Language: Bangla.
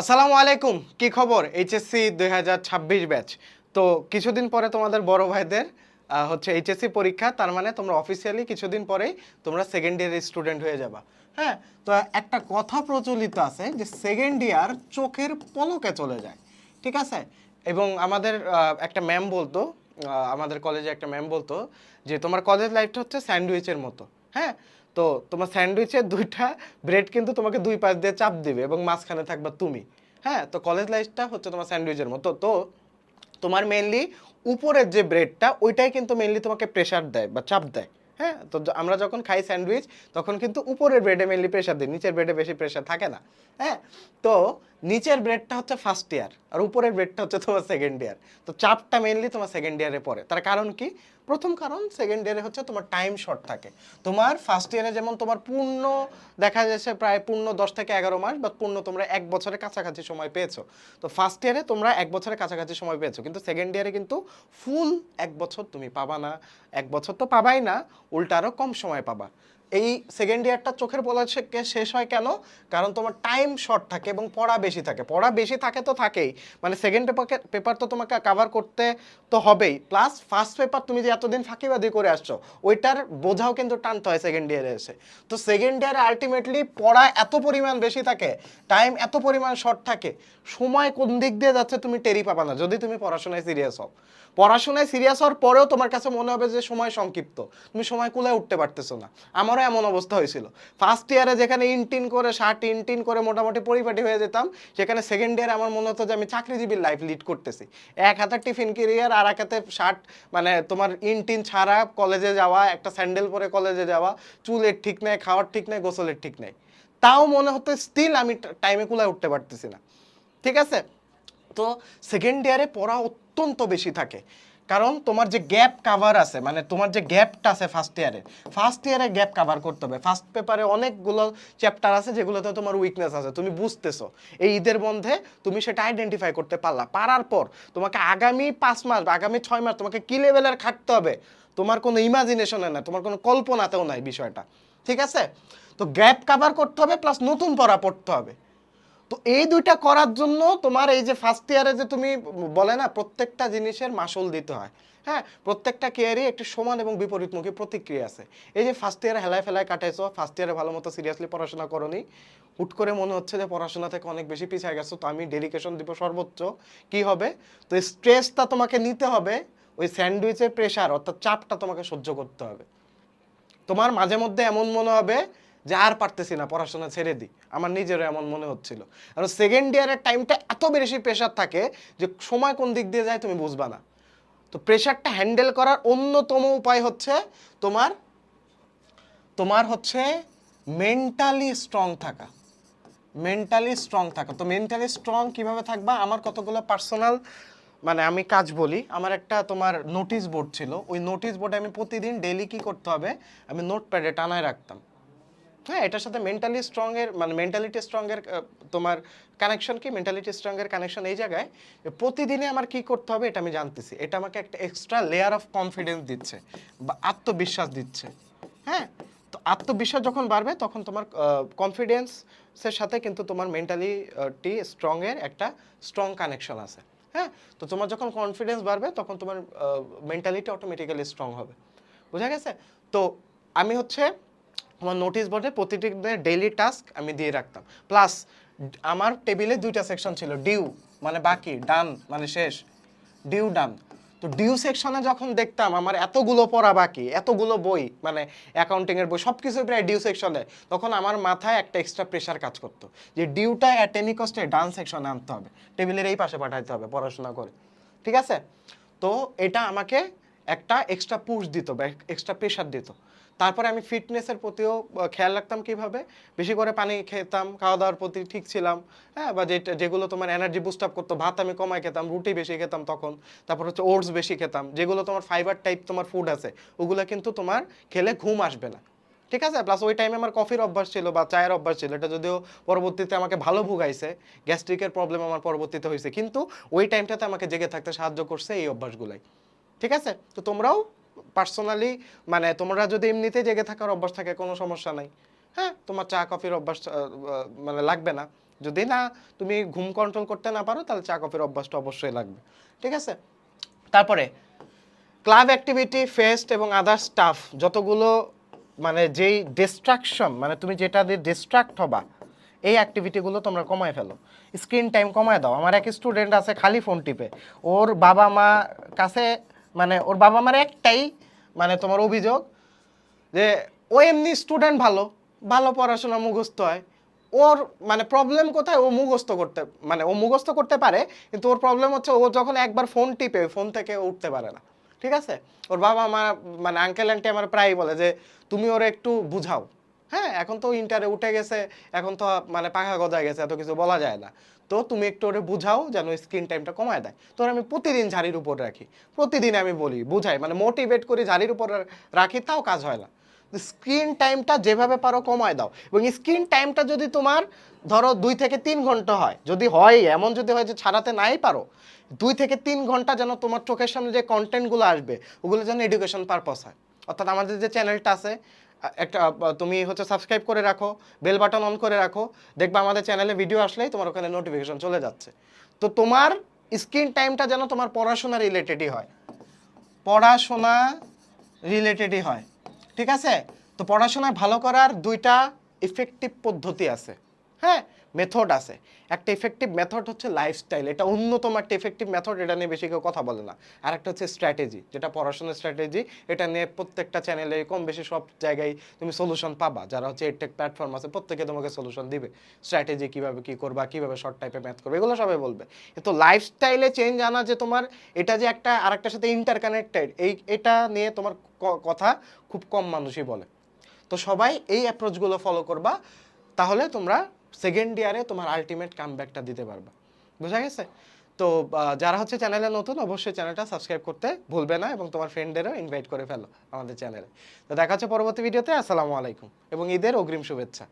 আসসালামু আলাইকুম, কি খবর? এইচএসসি দুই হাজার ছাব্বিশ ব্যাচ। তো কিছুদিন পরে তোমাদের বড় ভাইদের হচ্ছে এইচএসসি পরীক্ষা, তার মানে তোমরা অফিসিয়ালি কিছুদিন পরেই তোমরা সেকেন্ড ইয়ারের স্টুডেন্ট হয়ে যাবা। হ্যাঁ তো একটা কথা প্রচলিত আছে যে সেকেন্ড ইয়ার চোখের পলকে চলে যায়, ঠিক আছে? এবং আমাদের একটা ম্যাম বলতো আমাদের কলেজে একটা ম্যাম বলতো যে তোমার কলেজ লাইফটা হচ্ছে স্যান্ডউইচের মতো। হ্যাঁ? তো তোমার স্যান্ডউইচে দুইটা ব্রেড কিন্তু তোমাকে দুই পাশ দিয়ে চাপ দিবে এবং মাঝখানে থাকবা তুমি। হ্যাঁ? তো কলেজ লাইফটা হচ্ছে তোমার স্যান্ডউইচের মতো। তো তোমার মেনলি উপরের যে ব্রেডটা, ওইটাই কিন্তু মেনলি তোমাকে প্রেশার দেয় বা চাপ দেয়। হ্যাঁ? তো আমরা যখন খাই স্যান্ডউইচ, তখন কিন্তু উপরের ব্রেডে মেনলি প্রেশার দিই নিচের ব্রেডে বেশি প্রেশার থাকে না। হ্যাঁ? তো নিচের ব্রেডটা হচ্ছে ফার্স্ট ইয়ার আর উপরের ব্রেডটা হচ্ছে তোমার সেকেন্ড ইয়ার তো চাপটা মেনলি তোমার সেকেন্ড ইয়ারে পড়ে। তার কারণ কি? প্রথম কারণ সেকেন্ড ইয়ারে হচ্ছে তোমার টাইম শর্ট থাকে। তোমার ফার্স্ট ইয়ারে যেমন তোমার পূর্ণ দেখা যাচ্ছে প্রায় পূর্ণ দশ থেকে এগারো মাস বা পূর্ণ তোমরা এক বছরের কাছাকাছি সময় পেয়েছ। তো ফার্স্ট ইয়ারে তোমরা এক বছরের কাছাকাছি সময় পেয়েছ। কিন্তু সেকেন্ড ইয়ারে কিন্তু ফুল এক বছর তুমি পাবা না। এক বছর তো পাবাই না উল্টা আরও কম সময় পাবা। এই সেকেন্ড ইয়ারটা চোখের বলা শেষ হয় কেন? কারণ তোমার টাইম শর্ট থাকে এবং পড়া বেশি থাকে। পড়া বেশি থাকে তো থাকেই। মানে সেকেন্ড পেপারকে পেপার তো তোমাকে কাভার করতে তো হবেই। প্লাস ফার্স্ট পেপার তুমি যে এতদিন ফাঁকিবাদি করে আসছো, ওইটার বোঝাও কিন্তু টানতে হয় সেকেন্ড ইয়ারে এসে। তো সেকেন্ড ইয়ারে আলটিমেটলি পড়া এত পরিমাণ বেশি থাকে টাইম এত পরিমাণ শর্ট থাকে, সময় কোন দিক দিয়ে যাচ্ছে তুমি টেরি পাবা না। যদি তুমি পড়াশোনায় সিরিয়াস হও। পড়াশোনায় সিরিয়াস হওয়ার পরেও তোমার কাছে মনে হবে যে সময় সংক্ষিপ্ত। তুমি সময় কুলায় উঠতে পারতেছো না। আমারও এমন অবস্থা হয়েছিল। ফার্স্ট ইয়ারে যেখানে ইনটিন করে ষাট, ইনটিন করে মোটামুটি পরিপাটি হয়ে যেতাম, সেখানে সেকেন্ড ইয়ারে আমার মনে হতো যে আমি চাকরিজীবীর লাইফ লিড করতেছি। এক হাতে টিফিন কেরিয়ার আর এক হাতে শার্ট মানে তোমার ইনটিন ছাড়া কলেজে যাওয়া, একটা স্যান্ডেল পরে কলেজে যাওয়া, চুলের ঠিক নেই, খাওয়ার ঠিক নেই, গোসলের ঠিক নেই। তাও মনে হতো স্টিল আমি টাইমে কুলায় উঠতে পারতেছি না। ঠিক আছে? তো সেকেন্ড ইয়ারে পড়া অত্যন্ত বেশি থাকে। কারণ তোমার যে গ্যাপ কাভার আছে মানে তোমার যে গ্যাপটা আছে ফার্স্ট ইয়ারে ফার্স্ট ইয়ারে গ্যাপ কাভার করতে হবে। ফার্স্ট পেপারে অনেকগুলো চ্যাপ্টার আছে যেগুলোতে তোমার উইকনেস আছে, তুমি বুঝতেছো। এই ঈদের মধ্যে তুমি সেটা আইডেন্টিফাই করতে পারলা। পারার পর তোমাকে আগামী পাঁচ মাস বা আগামী ছয় মাস তোমাকে কি লেভেলের খাটতে হবে? তোমার কোনো ইমাজিনেশনে না তোমার কোনো কল্পনাতেও নাই বিষয়টা। ঠিক আছে? তো গ্যাপ কাভার করতে হবে প্লাস নতুন পড়া পড়তে হবে। তো এই দুইটা করার জন্য তোমার এই যে ফার্স্ট ইয়ারে যে তুমি বলে না, প্রত্যেকটা জিনিসের মাসুল দিতে হয়। হ্যাঁ প্রত্যেকটা কেয়ারই একটি সমান এবং বিপরীতমুখী প্রতিক্রিয়া আছে। এই যে ফার্স্ট ইয়ারে হেলায় ফেলায় কাটাইছো ফার্স্ট ইয়ারে ভালো মতো সিরিয়াসলি পড়াশোনা করনি, হুট করে মনে হচ্ছে যে পড়াশোনা থেকে অনেক বেশি পিছিয়ে গেছো, তো আমি ডেডিকেশন দিব সর্বোচ্চ। কি হবে? তো স্ট্রেসটা তোমাকে নিতে হবে, ওই স্যান্ডউইচের প্রেশার অর্থাৎ চাপটা তোমাকে সহ্য করতে হবে। তোমার মাঝে মধ্যে এমন মনে হবে যে আর পারতেছি না, পড়াশোনা ছেড়ে দিই। আমার নিজেরও এমন মনে হচ্ছিল। কারণ সেকেন্ড ইয়ারের টাইমটা এত বেশি প্রেশার থাকে যে সময় কোন দিক দিয়ে যায় তুমি বুঝবা না। তো প্রেশারটা হ্যান্ডেল করার অন্যতম উপায় হচ্ছে তোমার তোমার হচ্ছে মেন্টালি স্ট্রং থাকা। মেন্টালি স্ট্রং থাকা। তো মেন্টালি স্ট্রং কীভাবে থাকবা? আমার কতগুলো পার্সোনাল মানে আমি কাজ বলি, আমার একটা তোমার নোটিশ বোর্ড ছিল। ওই নোটিশ বোর্ডে আমি প্রতিদিন ডেলি কি করতে হবে? আমি নোট প্যাডে টানায় রাখতাম। হ্যাঁ এটার সাথে মেন্টালি স্ট্রং এর মানে মেন্টালিটি স্ট্রং এর তোমার কানেকশন কি? মেন্টালিটি স্ট্রং এর কানেকশন এই জায়গায় প্রতিদিনে আমার কি করতে হবে এটা আমি জানতেছি। এটা আমাকে একটা এক্সট্রা লেয়ার অফ কনফিডেন্স দিচ্ছে বা আত্মবিশ্বাস দিচ্ছে। হ্যাঁ তো আত্মবিশ্বাস যখন বাড়বে তখন তোমার কনফিডেন্সের সাথে কিন্তু তোমার মেন্টালি টি স্ট্রং এর একটা স্ট্রং কানেকশন আছে। হ্যাঁ তো তোমার যখন কনফিডেন্স বাড়বে তখন তোমার মেন্টালিটি অটোমেটিক্যালি স্ট্রং হবে। বুঝা গেছে? তো আমি হচ্ছে আমার নোটিশ বোর্ডে প্রতিটি ডেইলি টাস্ক আমি দিয়ে রাখতাম। প্লাস আমার টেবিলে দুইটা সেকশন ছিল ডিউ মানে বাকি ডান মানে শেষ ডিউ ডান তো ডিউ সেকশনে যখন দেখতাম আমার এতগুলো পড়া বাকি, এতগুলো বই মানে অ্যাকাউন্টিংয়ের বই সব কিছু প্রায় ডিউ সেকশনে তখন আমার মাথায় একটা এক্সট্রা প্রেশার কাজ করতো যে ডিউটা অ্যাট এনি কস্টে ডান সেকশনে আনতে হবে। টেবিলের এই পাশে পাঠাইতে হবে পড়াশোনা করে। ঠিক আছে? তো এটা আমাকে একটা এক্সট্রা পুশ দিত বা এক্সট্রা প্রেশার দিত। তারপরে আমি ফিটনেসের প্রতিও খেয়াল রাখতাম কীভাবে? বেশি করে পানি খেতাম, খাওয়া দাওয়ার প্রতি ঠিক ছিলাম হ্যাঁ বা যেটা, যেগুলো তোমার এনার্জি বুস্ট আপ করতো, ভাত আমি কমায় খেতাম, রুটি বেশি খেতাম তখন, তারপর হচ্ছে ওটস বেশি খেতাম, যেগুলো তোমার ফাইবার টাইপ তোমার ফুড আছে, ওগুলো কিন্তু তোমার খেলে ঘুম আসবে না। ঠিক আছে? প্লাস ওই টাইমে আমার কফির অভ্যাস ছিল বা চায়ের অভ্যাস ছিল, এটা যদিও পরবর্তীতে আমাকে ভালো ভুগাইছে গ্যাস্ট্রিকের প্রবলেম আমার পরবর্তীতে হয়েছে কিন্তু ওই টাইমটাতে আমাকে জেগে থাকতে সাহায্য করছে এই অভ্যাসগুলাই। ঠিক আছে? তো তোমরাও পার্সোনালি মানে তোমরা যদি এমনিতে জেগে থাকার অভ্যাস থাকে, কোনো সমস্যা নাই। হ্যাঁ? তোমার চা, কফির অভ্যাস মানে লাগবে না। যদি না তুমি ঘুম কন্ট্রোল করতে না পারো, তাহলে চা, কফির অভ্যাসটা অবশ্যই লাগবে। ঠিক আছে? তারপরে ক্লাব অ্যাক্টিভিটি ফেস্ট এবং আদার স্টাফ যতগুলো মানে যেই ডিস্ট্রাকশন মানে তুমি যেটা দিয়ে ডিস্ট্রাক্ট হবা, এই অ্যাক্টিভিটিগুলো তোমরা কমায় ফেলো। স্ক্রিন টাইম কমায় দাও। আমার এক স্টুডেন্ট আছে, খালি ফোন টিপে। ওর বাবা মা কাছে মানে ওর বাবা মার একটাই মানে তোমার অভিযোগ যে ও এমনি স্টুডেন্ট ভালো ভালো পড়াশোনা মুখস্থ হয়। ওর মানে প্রবলেম কোথায়? ও মুখস্থ করতে মানে ও মুখস্থ করতে পারে, কিন্তু ওর প্রবলেম হচ্ছে ও যখন একবার ফোন টিপে ফোন থেকে উঠতে পারে না। ঠিক আছে? ওর বাবা আমার মানে আঙ্কেল আন্টি আমার প্রায়ই বলে যে, তুমি ওরে একটু বুঝাও। হ্যাঁ এখন তো ইন্টারে উঠে গেছে, এখন তো মানে পাখা গজায় গেছে, এত কিছু বলা যায় না। তো তুমি একটু ওরে বুঝাও যেন স্ক্রিন টাইমটা কমায় দেয়। তোর আমি প্রতিদিন ঝাড়ির উপর রাখি। প্রতিদিন আমি বলি, বুঝাই। মানে মোটিভেট করি ঝাড়ির উপর রাখি, তাও কাজ হয় না। স্ক্রিন টাইমটা যেভাবে পারো কমায় দাও। এবং স্ক্রিন টাইমটা যদি তোমার ধরো দুই থেকে তিন ঘণ্টা হয়, যদি হয়, এমন যদি হয় যে ছাড়াতে নাই পারো, দুই থেকে তিন ঘণ্টা যেন তোমার চোখের সামনে যে কন্টেন্টগুলো আসবে, ওগুলো যেন এডুকেশন পারপাস হয়। অর্থাৎ আমাদের যে চ্যানেলটা আছে একটা তুমি হচ্ছে সাবস্ক্রাইব করে রাখো বেল বাটন অন করে রাখো, দেখবা আমাদের চ্যানেলে ভিডিও আসলেই তোমার ওখানে নোটিফিকেশন চলে যাচ্ছে। তো তোমার স্ক্রিন টাইমটা যেন তোমার পড়াশোনা রিলেটেডই হয়। পড়াশোনা রিলেটেডই হয়। ঠিক আছে? তো পড়াশোনা ভালো করার দুইটা ইফেক্টিভ পদ্ধতি আছে। হ্যাঁ মেথড আছে। একটা ইফেক্টিভ মেথড হচ্ছে লাইফস্টাইল এটা অন্যতম একটা ইফেক্টিভ মেথড এটা নিয়ে বেশি কেউ কথা বলে না। আর একটা হচ্ছে স্ট্র্যাটেজি যেটা পড়াশোনার স্ট্র্যাটেজি এটা নিয়ে প্রত্যেকটা চ্যানেলে কম বেশি সব জায়গায় তুমি সলিউশন পাবা। যারা হচ্ছে এডটেক প্ল্যাটফর্ম আছে, প্রত্যেকে তোমাকে সলিউশন দিবে। স্ট্র্যাটেজি কীভাবে কী করবা, কীভাবে শর্ট টাইপে ম্যাথ করবে, এগুলো সবাই বলবে। তো লাইফস্টাইলে চেঞ্জ আনা যে তোমার, এটা যে একটা আরেকটার সাথে ইন্টারকানেক্টেড এই, এটা নিয়ে তোমার কথা খুব কম মানুষই বলে। তো সবাই এই অ্যাপ্রোচগুলো ফলো করবা, তাহলে তোমরা সেকেন্ড ইয়ারে তোমার আলটিমেট কামব্যাকটা দিতে পারবা। বোঝা গেছে? তো যারা হচ্ছে চ্যানেলে নতুন, অবশ্যই চ্যানেলটা সাবস্ক্রাইব করতে ভুলবে না এবং তোমার ফ্রেন্ডদেরও ইনভাইট করে ফেলো আমাদের চ্যানেলে তো দেখা হচ্ছে পরবর্তী ভিডিওতে আসসালামু আলাইকুম এবং ঈদের অগ্রিম শুভেচ্ছা।